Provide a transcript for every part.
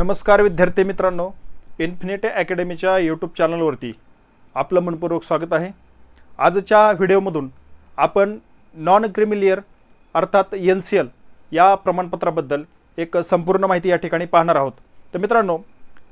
नमस्कार विद्यार्थी मित्रांनो इन्फिनिटी अकॅडमीच्या यूट्यूब चॅनलवरती आपलं मनपूर्वक स्वागत आहे. आजच्या व्हिडिओमधून आपण नॉन क्रिमिलियर अर्थात एन सी एल या प्रमाणपत्राबद्दल एक संपूर्ण माहिती या ठिकाणी पाहणार आहोत. तर मित्रांनो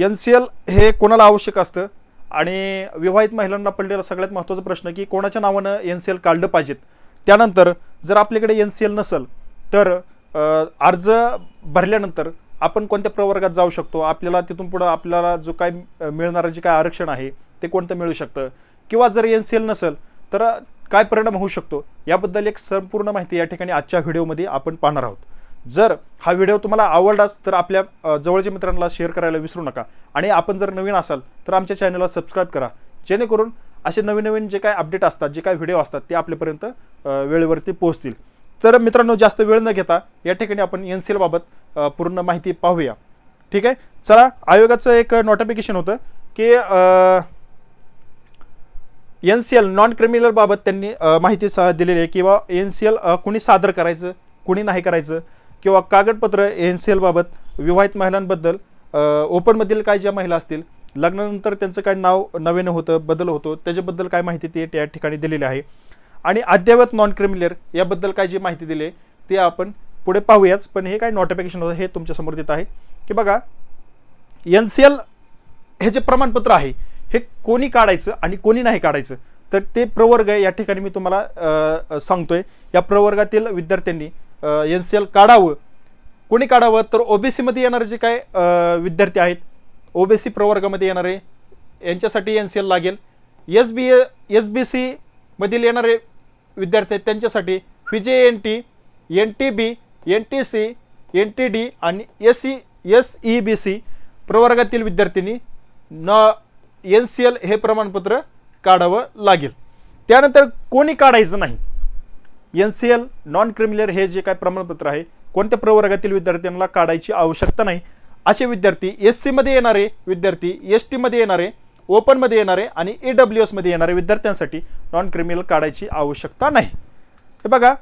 एन सी एल हे कोणाला आवश्यक असतं? आणि विवाहित महिलांना पडलेला सगळ्यात महत्त्वाचा प्रश्न की कोणाच्या नावानं एन सी एल काढलं पाहिजेत? त्यानंतर जर आपल्याकडे एन सी एल नसेल तर अर्ज भरल्यानंतर आपण कोणत्या प्रवर्गात जाऊ शकतो? आपल्याला तिथून पुढं आपल्याला जो काय मिळणारं जे काय आरक्षण आहे ते कोणतं मिळू शकतं? किंवा जर एन सी एल नसेल तर काय परिणाम होऊ शकतो? याबद्दल एक संपूर्ण माहिती या ठिकाणी आजच्या व्हिडिओमध्ये आपण पाहणार आहोत. जर हा व्हिडिओ तुम्हाला आवडलाच तर आपल्या जवळच्या मित्रांना शेअर करायला विसरू नका. आणि आपण जर नवीन असाल तर आमच्या चॅनलला सबस्क्राईब करा. जेणेकरून असे नवीन नवीन जे काय अपडेट असतात जे काय व्हिडिओ असतात ते आपल्यापर्यंत वेळेवरती पोहोचतील. तर मित्रांनो जास्त वेळ न घेता या ठिकाणी आपण एन सी एलबाबत पूर्ण माहिती पाहूया. ठीक आहे? चला आयोगाचं एक नोटिफिकेशन होतं की N C L non criminal बाबत त्यांनी माहिती स दिलेली आहे किंवा एन सी एल कुणी सादर करायचं कुणी नाही करायचं किंवा कागदपत्र एन सी एलबाबत विवाहित महिलांबद्दल ओपनमधील काय ज्या महिला असतील लग्नानंतर त्यांचं काय नाव नवीन होतं बदल होतो त्याच्याबद्दल काय माहिती ते त्या ठिकाणी दिलेली आहे. आणि अद्ययावत नॉन क्रिमिनल याबद्दल काय जी माहिती दिली आहे ते आपण पुढे पाहूयाच पण हे काय नोटिफिकेशन होतं हे तुमच्यासमोर देत आहे. की बघा एन सी एल हे जे प्रमाणपत्र आहे हे कोणी काढायचं आणि कोणी नाही काढायचं? तर ते प्रवर्ग या ठिकाणी मी तुम्हाला सांगतोय. या प्रवर्गातील विद्यार्थ्यांनी एन सी एल काढावं. कोणी काढावं? तर ओबीसीमध्ये येणारे जे काय विद्यार्थी आहेत ओबीसी प्रवर्गामध्ये येणारे यांच्यासाठी एन सी एल लागेल. एस बी एस बी सीमधील येणारे विद्यार्थी आहेत त्यांच्यासाठी V J N T N T B N T C N T D आणि S C S E B C प्रवर्गातील विद्यार्थ्यांनी न एन सी एल हे प्रमाणपत्र काढावं लागेल. त्यानंतर कोणी काढायचं नाही? N C L non criminal हे जे काय प्रमाणपत्र आहे कोणत्या प्रवर्गातील विद्यार्थ्यांना काढायची आवश्यकता नाही? असे विद्यार्थी एस सीमध्ये येणारे विद्यार्थी एस टीमध्ये येणारे ओपनमध्ये येणारे आणि ए डब्ल्यू एसमध्ये येणारे विद्यार्थ्यांसाठी नॉन क्रिमिनल काढायची आवश्यकता नाही. हे बघा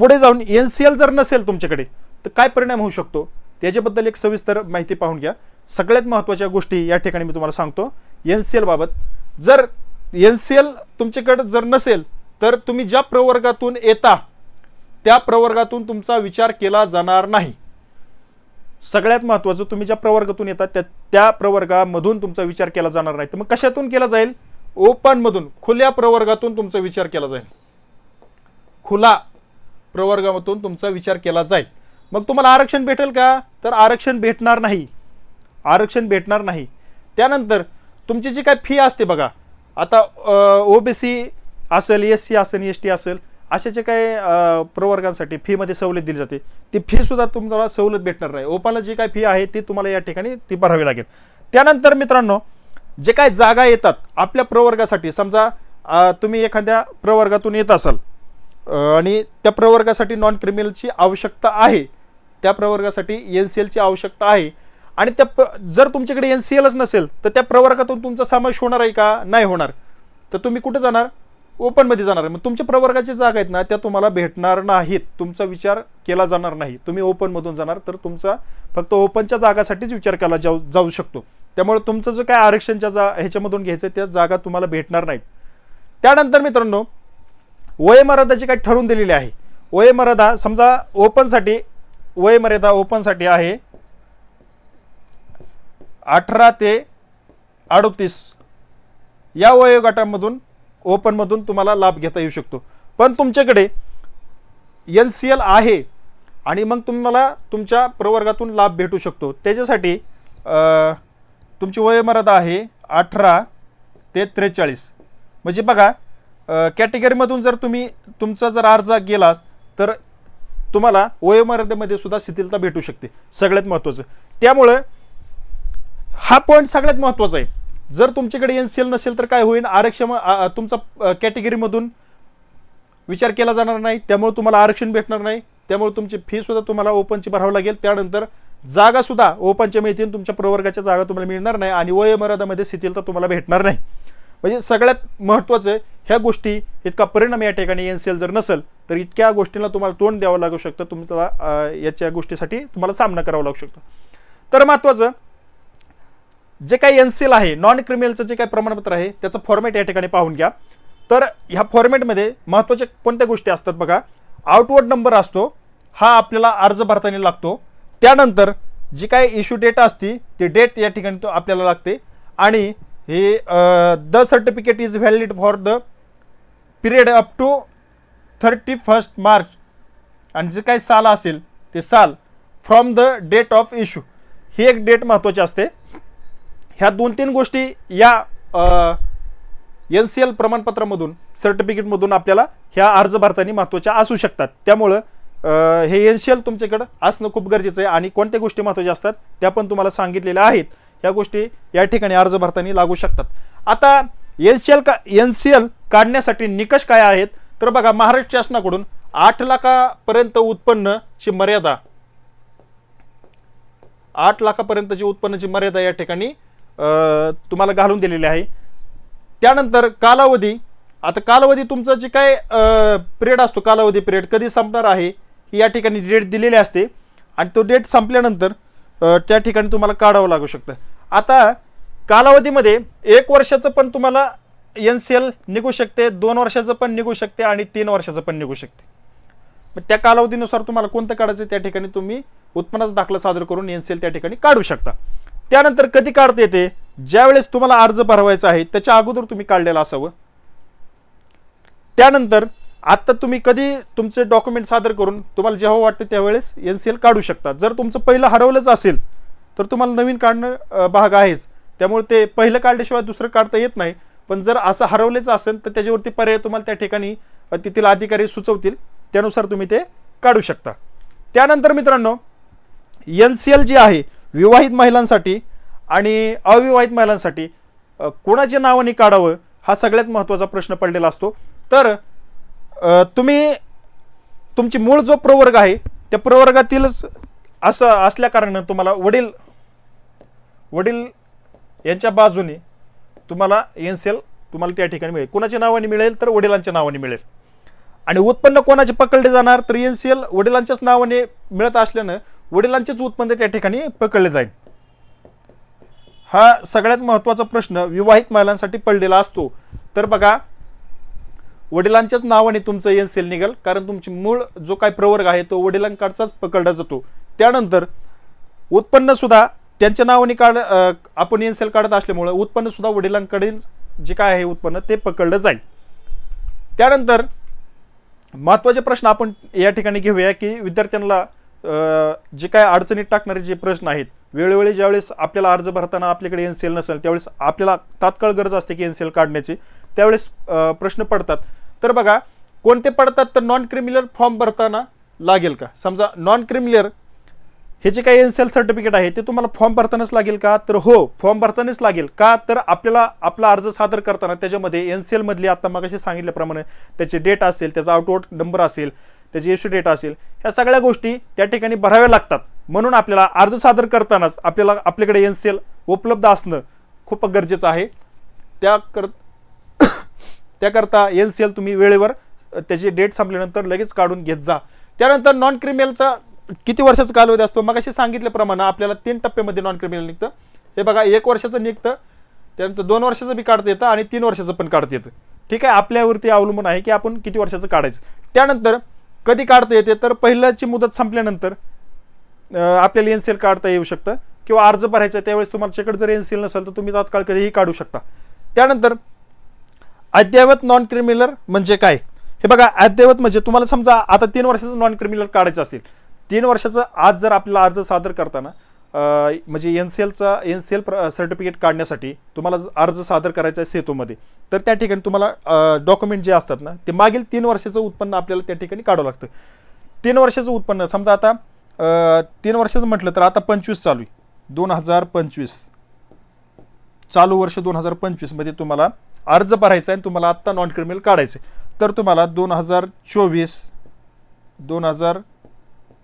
पुढे जाऊन एन सी एल जर नसेल तुमच्याकडे तर काय परिणाम होऊ शकतो? त्याच्याबद्दल एक सविस्तर माहिती पाहून घ्या. सगळ्यात महत्त्वाच्या गोष्टी या ठिकाणी मी तुम्हाला सांगतो. एन सी एलबाबत जर एन सी एल तुमच्याकडं जर नसेल तर तुम्ही ज्या प्रवर्गातून येता त्या प्रवर्गातून तुमचा विचार केला जाणार नाही. सगळ्यात महत्त्वाचं तुम्ही ज्या प्रवर्गातून येतात त्या त्या प्रवर्गामधून तुमचा विचार केला जाणार नाही. तर मग कशातून केला जाईल? ओपनमधून खुल्या प्रवर्गातून तुमचा विचार केला जाईल. खुला प्रवर्गामधून तुमचा विचार केला जाईल. मग तुम्हाला आरक्षण भेटेल का? तर आरक्षण भेटणार नाही. आरक्षण भेटणार नाही. त्यानंतर तुमची जी काय फी असते बघा आता ओबीसी असेल एस सी असेल एस टी असेल अशा जे काही प्रवर्गांसाठी फीमध्ये सवलत दिली जाते ती फीसुद्धा तुम्हाला सवलत भेटणार नाही. ओपाला जी काय फी आहे ती तुम्हाला या ठिकाणी ती भरावी लागेल. त्यानंतर मित्रांनो जे काय जागा येतात आपल्या प्रवर्गासाठी समजा तुम्ही एखाद्या प्रवर्गातून येत असाल आणि त्या प्रवर्गासाठी नॉन क्रिमिनलची आवश्यकता आहे. त्या प्रवर्गासाठी एन सी एलची आवश्यकता आहे. आणि त्या प जर तुमच्याकडे एन सी एलच नसेल तर त्या प्रवर्गातून तुमचा समावेश होणार आहे का? नाही होणार. तर तुम्ही कुठे जाणार? ओपनमध्ये जाणार आहे. मग तुमच्या प्रवर्गाच्या जागा आहेत ना त्या तुम्हाला भेटणार नाहीत. तुमचा विचार केला जाणार नाही. तुम्ही ओपनमधून जाणार तर तुमचा फक्त ओपनच्या जागासाठीच विचार केला जाऊ जाऊ शकतो. त्यामुळे तुमचं जो काय आरक्षणच्या जा ह्याच्यामधून घ्यायचं त्या जागा तुम्हाला भेटणार नाहीत. त्यानंतर मित्रांनो वयमर्यादा जी काही ठरवून दिलेली आहे. वयमर्यादा समजा ओपनसाठी वयमर्यादा ओपनसाठी आहे अठरा ते अडतीस. या वयोगटामधून ओपनमधून तुम्हाला लाभ घेता येऊ शकतो. पण तुमच्याकडे एन सी एल आहे आणि मग तुम्हाला तुमच्या प्रवर्गातून लाभ भेटू शकतो. त्याच्यासाठी तुमची वयोमर्यादा आहे अठरा ते त्रेचाळीस. म्हणजे बघा कॅटेगरीमधून जर तुम्ही तुमचा जर अर्ज गेलास तर तुम्हाला वयोमर्यादेमध्ये सुद्धा शिथिलता भेटू शकते. सगळ्यात महत्त्वाचं. त्यामुळं हा पॉईंट सगळ्यात महत्त्वाचा आहे. जर तुमच्याकडे एन सी एल नसेल तर काय होईल? आरक्षण तुमचा कॅटेगरीमधून विचार केला जाणार नाही. त्यामुळे तुम्हाला आरक्षण भेटणार नाही. त्यामुळे तुमची फी सुद्धा तुम्हाला ओपनची भरावी लागेल. त्यानंतर जागासुद्धा ओपनच्या मिळतील. तुमच्या प्रवर्गाच्या जागा तुम्हाला मिळणार नाही आणि वयोमर्यादामध्ये शिथिलता तुम्हाला भेटणार नाही. म्हणजे सगळ्यात महत्त्वाचं ह्या गोष्टी इतका परिणाम या ठिकाणी एन सी एल जर नसेल तर इतक्या गोष्टींना तुम्हाला तोंड द्यावं लागू शकतं. तुम्हाला याच्या गोष्टीसाठी तुम्हाला सामना करावा लागू शकतो. तर महत्त्वाचं जे काही एन सी एल आहे नॉन क्रिमिनलचं जे काही प्रमाणपत्र आहे त्याचं फॉर्मॅट या ठिकाणी पाहून घ्या. तर ह्या फॉर्मॅटमध्ये महत्त्वाच्या कोणत्या गोष्टी असतात बघा. आउटवर्ड नंबर असतो हा आपल्याला अर्ज भरताना लागतो. त्यानंतर जी काय इश्यू डेट असते ती डेट या ठिकाणी तो आपल्याला लागते. आणि हे the certificate is valid for the period up to thirty first March आणि जे काही साल असेल ते साल from the date of issue ही एक डेट महत्त्वाची असते. ह्या दोन तीन गोष्टी या एन सी एल प्रमाणपत्रामधून सर्टिफिकेटमधून आपल्याला ह्या अर्ज भरताना महत्त्वाच्या असू शकतात. त्यामुळं uh, हे एन सी एल तुमच्याकडं असणं खूप गरजेचं आहे. आणि कोणत्या गोष्टी महत्त्वाच्या असतात त्या पण तुम्हाला सांगितलेल्या आहेत. ह्या गोष्टी या ठिकाणी अर्ज भरताना लागू शकतात. आता एन सी एल का एन सी एल काढण्यासाठी निकष काय आहेत? तर बघा महाराष्ट्र शासनाकडून आठ लाखापर्यंत उत्पन्नची मर्यादा आठ लाखापर्यंतची उत्पन्नाची मर्यादा या ठिकाणी तुम्हाला घालून दिलेली आहे. त्यानंतर कालावधी. आता कालावधी तुमचा जे काय पिरियड असतो कालावधी पिरियड कधी संपणार आहे ही या ठिकाणी डेट दिलेली असते. आणि तो डेट संपल्यानंतर त्या ठिकाणी तुम्हाला काढावं लागू शकतं. आता कालावधीमध्ये एक वर्षाचं पण तुम्हाला एन सी एल निघू शकते दोन वर्षाचं पण निघू शकते आणि तीन वर्षाचं पण निघू शकते. मग त्या कालावधीनुसार तुम्हाला कोणतं काढायचं त्या ठिकाणी तुम्ही उत्पन्नाचा दाखला सादर करून एन सी एल त्या ठिकाणी काढू शकता. त्यानंतर कधी काढता येते? ज्यावेळेस तुम्हाला अर्ज भरवायचा आहे त्याच्या अगोदर तुम्ही काढलेलं असावं. त्यानंतर आत्ता तुम्ही कधी तुमचे डॉक्युमेंट सादर करून तुम्हाला जेव्हा वाटतं त्यावेळेस एन सी एल काढू शकता. जर तुमचं पहिलं हरवलंच असेल तर तुम्हाला नवीन काढणं भाग आहेच. त्यामुळे ते पहिलं काढल्याशिवाय दुसरं काढता येत नाही. पण जर असं हरवलेच असेल तर त्याच्यावरती पर्याय तुम्हाला त्या ठिकाणी तेथील अधिकारी सुचवतील. त्यानुसार तुम्ही ते काढू शकता. त्यानंतर मित्रांनो एन सी एल जी आहे विवाहित महिलांसाठी आणि अविवाहित महिलांसाठी अ, कोणाच्या नावाने काढावं हा सगळ्यात महत्त्वाचा प्रश्न पडलेला असतो. तर तुम्ही तुमची मूळ जो प्रवर्ग आहे त्या प्रवर्गातीलच असं असल्या कारणानं तुम्हाला वडील वडील यांच्या बाजूने तुम्हाला एन सी एल तुम्हाला त्या ठिकाणी मिळेल. कोणाच्या नावाने मिळेल तर वडिलांच्या नावाने मिळेल. आणि उत्पन्न कोणाचे पकडले जाणार तर एन सी एल वडिलांच्याच नावाने मिळत असल्यानं वडिलांचेच उत्पन्न त्या ठिकाणी पकडले जाईल. हा सगळ्यात महत्त्वाचा प्रश्न विवाहित महिलांसाठी पडलेला असतो. तर बघा वडिलांच्याच नावाने तुमचं एन एल निघेल कारण तुमची मूळ जो काय प्रवर्ग आहे तो वडिलांकडचाच पकडला जातो. त्यानंतर उत्पन्नसुद्धा त्यांच्या नावाने काढ आपण एन सेल काढत असल्यामुळं उत्पन्नसुद्धा वडिलांकडील जे काय आहे उत्पन्न ते पकडलं जाईल. त्यानंतर महत्त्वाचे प्रश्न आपण या ठिकाणी घेऊया की विद्यार्थ्यांना जे काय अडचणीत टाकणारे जे प्रश्न आहेत वेळोवेळी ज्यावेळेस आपल्याला अर्ज भरताना आपल्याकडे एन सी एल नसेल त्यावेळेस आपल्याला तात्काळ गरज असते की एन सी एल काढण्याची त्यावेळेस प्रश्न पडतात. तर बघा कोणते पडतात तर नॉन क्रिमिनल फॉर्म भरताना लागेल का? समजा नॉन क्रिमिनल हे जे काही एन सी एल सर्टिफिकेट आहे ते तुम्हाला फॉर्म भरतानाच लागेल का? तर हो फॉर्म भरतानाच लागेल. का? तर आपल्याला आपला अर्ज सादर करताना त्याच्यामध्ये एन सी एलमधली आत्ता मगाशी सांगितल्याप्रमाणे त्याची डेट असेल त्याचा आउटवर्ड नंबर असेल त्याची इश्यू डेट असेल ह्या सगळ्या गोष्टी त्या ठिकाणी भराव्या लागतात. म्हणून आपल्याला अर्ज सादर करतानाच आपल्याला आपल्याकडे एन सी एल उपलब्ध असणं खूप गरजेचं आहे. त्या कर त्याकरता एन सी एल तुम्ही वेळेवर त्याची डेट संपल्यानंतर लगेच काढून घेत जा. त्यानंतर नॉन क्रिमिनलचा किती वर्षाचा कालावधी असतो? मग अशी सांगितल्याप्रमाणे आपल्याला तीन टप्प्यामध्ये नॉन क्रिमिनल निघतं. हे बघा एक वर्षाचं निघतं त्यानंतर दोन वर्षाचं बी काढता येतं आणि तीन वर्षाचं पण काढता येतं. ठीक आहे आपल्यावरती अवलंबून आहे की आपण किती वर्षाचं काढायचं. त्यानंतर कधी काढता येते? तर पहिल्याची मुदत संपल्यानंतर आपल्याला एन सी एल काढता येऊ शकतं किंवा अर्ज भरायचा आहे त्यावेळेस तुमच्याकडे जर एन सी एल नसेल तर तुम्ही तात्काळ कधीही काढू शकता. त्यानंतर अद्ययावत नॉन क्रिमिनल म्हणजे काय? हे बघा अद्ययावत म्हणजे तुम्हाला समजा आता तीन वर्षाचं नॉन क्रिमिनल काढायचं असेल तीन वर्षाचं आज जर आपल्याला अर्ज सादर करताना म्हणजे एन सी एलचा एन सी एल प्र सर्टिफिकेट काढण्यासाठी तुम्हाला अर्ज सादर करायचा आहे सेतूमध्ये तर त्या ठिकाणी तुम्हाला डॉक्युमेंट जे असतात ना ते मागील तीन वर्षाचं उत्पन्न आपल्याला त्या ठिकाणी काढावं लागतं. तीन वर्षाचं उत्पन्न समजा आता तीन वर्षाचं म्हटलं तर आता पंचवीस चालू आहे. दोन हजार पंचवीस. चालू वर्ष दोन हजार पंचवीसमध्ये तुम्हाला अर्ज भरायचा आहे आणि तुम्हाला आत्ता नॉन क्रिमिनल काढायचं आहे. तर तुम्हाला दोन हजार चोवीस दोन हजार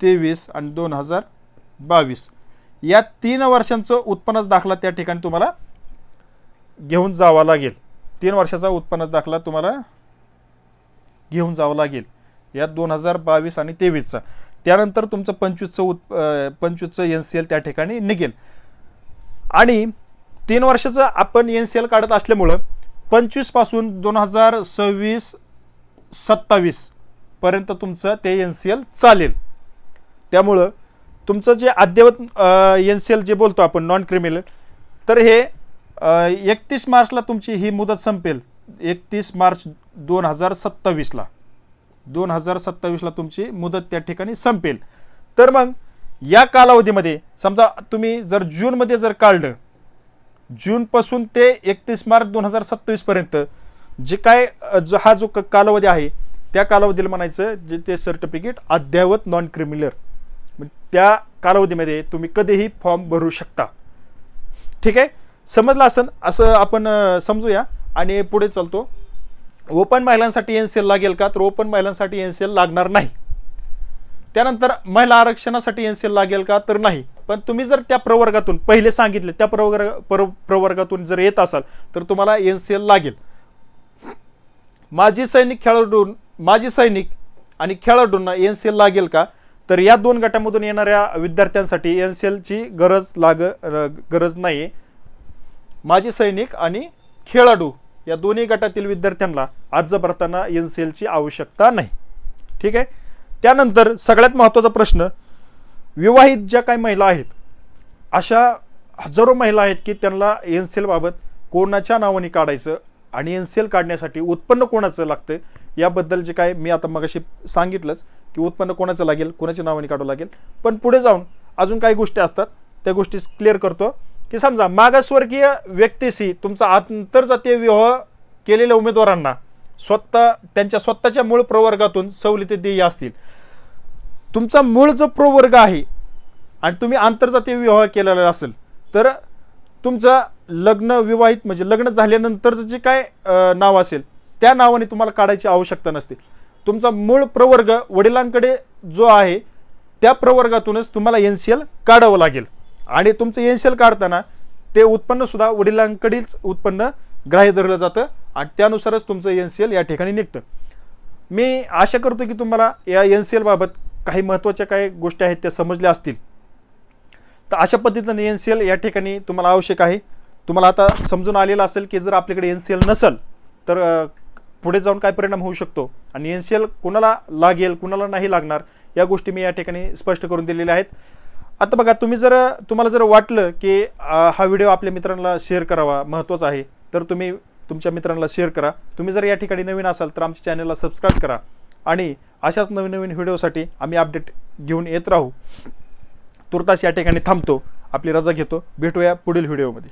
तेवीस आणि दोन हजार बावीस. या तीन वर्षांचं उत्पन्नच दाखला त्या ठिकाणी तुम्हाला घेऊन जावा लागेल. तीन वर्षाचा उत्पन्नाचा दाखला तुम्हाला घेऊन जावं लागेल. यात दोन हजार बावीस आणि तेवीसचा. त्यानंतर तुमचं पंचवीसचं उत् पंचवीसचं एन सी एल त्या ठिकाणी निघेल. आणि तीन वर्षाचं आपण एन सी एल काढत असल्यामुळं पंचवीसपासून दोन हजार सव्वीस सत्तावीस पर्यंत तुमचं ते एन सी एल चालेल. त्यामुळं तुमचं जे अद्ययावत एन सी एल जे बोलतो आपण नॉन क्रिमिनल तर हे एकतीस मार्चला तुमची ही मुदत संपेल. एकतीस मार्च दोन हजार सत्तावीसला. दोन हजार सत्तावीसला तुमची मुदत त्या ठिकाणी संपेल. तर मग या कालावधीमध्ये समजा तुम्ही जर जूनमध्ये जर काढलं जूनपासून ते एकतीस मार्च दोन हजार सत्तावीसपर्यंत जे काय जो हा जो क- कालावधी आहे त्या कालावधीला म्हणायचं जे ते सर्टिफिकेट अद्ययावत नॉन क्रिमिनल म्हणजे त्या कालावधीमध्ये तुम्ही कधीही फॉर्म भरू शकता. ठीक आहे? समजलं असन? असं आपण समजूया. आणि पुढे चालतो. ओपन महिलांसाठी एन सी एल लागेल का? तर ओपन महिलांसाठी एन सी एल लागणार नाही. त्यानंतर महिला आरक्षणासाठी एन सी एल लागेल का? तर नाही. पण तुम्ही जर त्या प्रवर्गातून पहिले सांगितले त्या प्रवर्ग प्र- प्रवर्गातून जर येत असाल तर तुम्हाला एन सी एल लागेल. माजी सैनिक खेळाडू माजी सैनिक आणि खेळाडूंना एन सी एल लागेल का? तर या दोन गटामधून येणाऱ्या विद्यार्थ्यांसाठी एन सी एलची गरज लाग र- गरज नाही माजी सैनिक आणि खेळाडू या दोन्ही गटातील विद्यार्थ्यांना अर्ज भरताना एन सी एलची आवश्यकता नाही. ठीक आहे? त्यानंतर सगळ्यात महत्त्वाचा प्रश्न विवाहित ज्या काही महिला आहेत अशा हजारो महिला आहेत की त्यांना एन सी एलबाबत कोणाच्या नावाने काढायचं आणि एन सी एल काढण्यासाठी उत्पन्न कोणाचं लागतं याबद्दल जे काय मी आता मगाशी सांगितलंच की उत्पन्न कोणाचं लागेल कोणाच्या नावाने काढावं लागेल. पण पुढे जाऊन अजून काही गोष्टी असतात त्या गोष्टी क्लिअर करतो की समजा मागासवर्गीय व्यक्तीशी तुमचा आंतरजातीय विवाह केलेल्या उमेदवारांना स्वतः त्यांच्या स्वतःच्या मूळ प्रवर्गातून सवलती देय असतील. तुमचा मूळ जो प्रवर्ग आहे आणि तुम्ही आंतरजातीय विवाह केलेला असेल तर तुमचं लग्न विवाहित म्हणजे लग्न झाल्यानंतरचं जे काय नाव असेल त्या नावाने तुम्हाला काढायची आवश्यकता नसते. तुमचा मूळ प्रवर्ग वडिलांकडे जो आहे त्या प्रवर्गातूनच तुम्हाला एन सी एल काढावं लागेल. आणि तुमचं एन सी एल काढताना ते उत्पन्नसुद्धा वडिलांकडीलच उत्पन्न ग्राह्य धरलं जातं आणि त्यानुसारच तुमचं एन सी एल या ठिकाणी निघतं. मी आशा करतो की तुम्हाला या एन सी एलबाबत काही महत्त्वाच्या काही गोष्टी आहेत त्या समजल्या असतील. तर अशा पद्धतीने एन सी एल या ठिकाणी तुम्हाला आवश्यक आहे. तुम्हाला आता समजून आलेलं असेल की जर आपल्याकडे एन सी एल नसेल तर पुढे जाऊन काय परिणाम होऊ शकतो? आणि एन सी एल कुणाला लागेल कुणाला नाही लागणार या गोष्टी मी या ठिकाणी स्पष्ट करून दिलेल्या आहेत. आता बघा तुम्ही जर तुम्हाला जर वाटलं की हा व्हिडिओ आपल्या मित्रांना शेअर करावा महत्त्वाचा आहे तर तुम्ही तुमच्या मित्रांना शेअर करा. तुम्ही जर या ठिकाणी नवीन असाल तर आमच्या चॅनलला सबस्क्राईब करा. आणि अशाच नवीन नवीन व्हिडिओसाठी आम्ही अपडेट घेऊन येत राहू. तुर्तास या ठिकाणी थांबतो. आपली रजा घेतो. भेटूया पुढील व्हिडिओमध्ये.